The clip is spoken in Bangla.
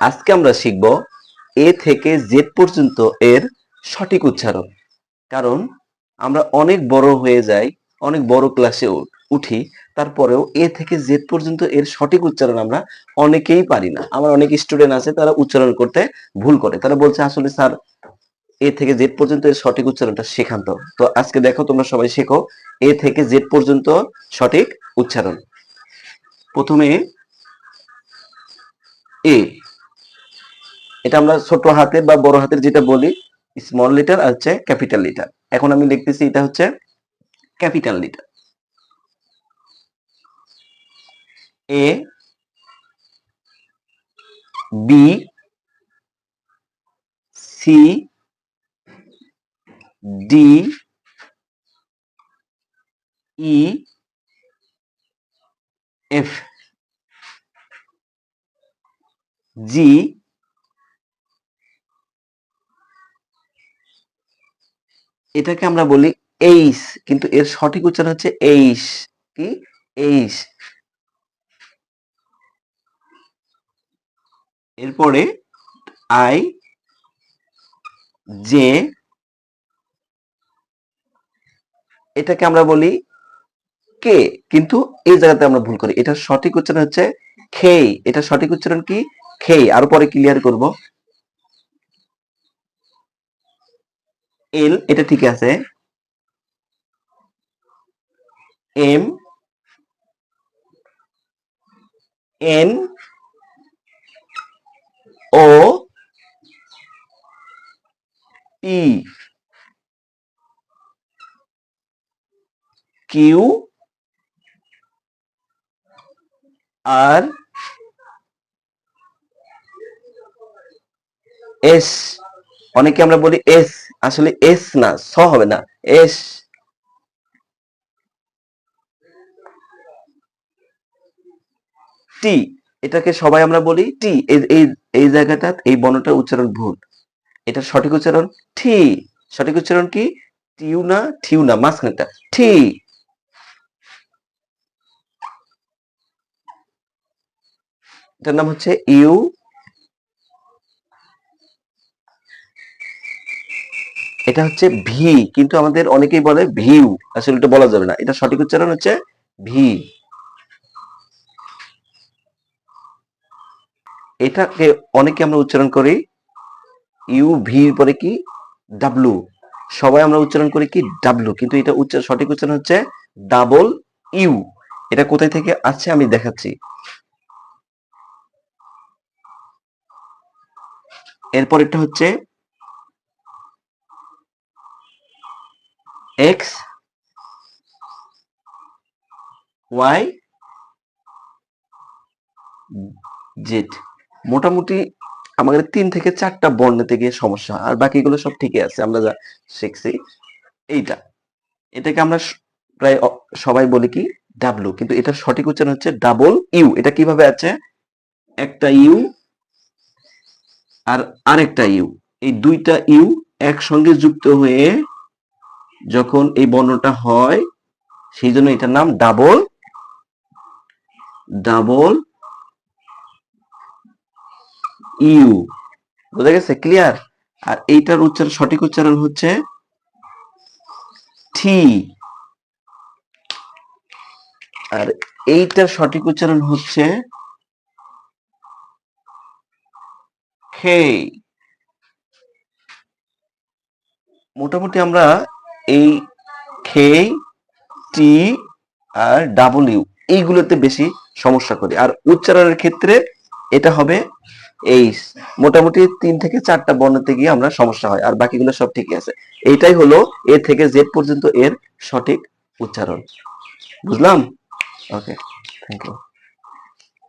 আজকে আমরা শিখব এ থেকে জেড পর্যন্ত এর সঠিক উচ্চারণ। কারণ আমরা অনেক বড় হয়ে যাই, অনেক বড় ক্লাসে উঠি, তারপরেও এ থেকে জেড পর্যন্ত এর সঠিক উচ্চারণ আমরা অনেকেই পারি না। আমার অনেক স্টুডেন্ট আছে, তারা উচ্চারণ করতে ভুল করে। তারা বলছে, আসলে স্যার, এ থেকে জেড পর্যন্ত এর সঠিক উচ্চারণটা শেখান তো। তো আজকে দেখো, তোমরা সবাই শেখো, এ থেকে জেড পর্যন্ত সঠিক উচ্চারণ। প্রথমে, এ। এটা আমরা ছোট হাতের বা বড় হাতের যেটা বলি স্মল লিটার আর হচ্ছে ক্যাপিটাল লিটার এখন আমি লিখতেছি এটা হচ্ছে capital letter A B C D E F G এটাকে আমরা বলি এইস, কিন্তু এর সঠিক উচ্চারণ হচ্ছে এইস। কি? এইস। এরপরে আই জে এটাকে আমরা বলি কে, কিন্তু এই জায়গাতে আমরা ভুল করি। এটার সঠিক উচ্চারণ হচ্ছে খেই এটা সঠিক উচ্চারণ কি? খেই আর পরে ক্লিয়ার করব। এল এটা ঠিক আছে। M N O P Q R S. অনেকে আমরা বলি এস, আসলে এস না, স হবে না, এস। টি, এটাকে সবাই আমরা বলি টি, এই এই জায়গাটা এই বর্ণটার উচ্চারণ ভুল। এটার সঠিক উচ্চারণ ঠি সঠিক উচ্চারণ কি? টিউ না ঠিউ না মাঝখানটা ঠি এটার নাম হচ্ছে ইউ এটা হচ্ছে ভি, কিন্তু আমাদের অনেকেই বলে ভিউ। আসলে এটা বলা যাবে না। এটা সঠিক উচ্চারণ হচ্ছে ভি। এটাকে অনেকে আমরা উচ্চারণ করি ইউ ভি পরে কি? ডাব্লু। সবাই আমরা উচ্চারণ করি কি? ডাব্লু। কিন্তু এটা উচ্চারণ সঠিক উচ্চারণ হচ্ছে ডাবল ইউ। এটা কোথায় থেকে আছে আমি দেখাচ্ছি। এরপর এটা হচ্ছে এক্স ওয়াই জেড মোটামুটি আমাদের তিন থেকে চারটা বর্ণেতে গিয়ে সমস্যা আর বাকিগুলো সব ঠিকই আছে, আমরা যা শিখছি। এইটা, এটাকে আমরা প্রায় সবাই বলি কি ডাব্লু কিন্তু এটার সঠিক উচ্চারণ হচ্ছে ডাবল ইউ এটা কীভাবে আছে? একটা ইউ আর আরেকটা ইউ এই দুইটা ইউ একসঙ্গে যুক্ত হয়ে যখন এই বর্ণটা হয়, সেই জন্য এটার নাম ডাবল ডাবল ইউ বোঝা গেছে? ক্লিয়ার আর এইটার উচ্চারণ, সঠিক উচ্চারণ হচ্ছে ঠি আর এইটার সঠিক উচ্চারণ হচ্ছে খেই মোটামুটি আমরা এই খেই টি আর ডাবল ইউ এইগুলোতে বেশি সমস্যা করি। আর উচ্চারণের ক্ষেত্রে এটা হবে এই মোটামুটি তিন থেকে চারটা বর্ণতে গিয়ে আমরা সমস্যা হয়, আর বাকিগুলো সব ঠিকই আছে। এইটাই হলো এ থেকে জেড পর্যন্ত এর সঠিক উচ্চারণ। বুঝলাম? Okay thank you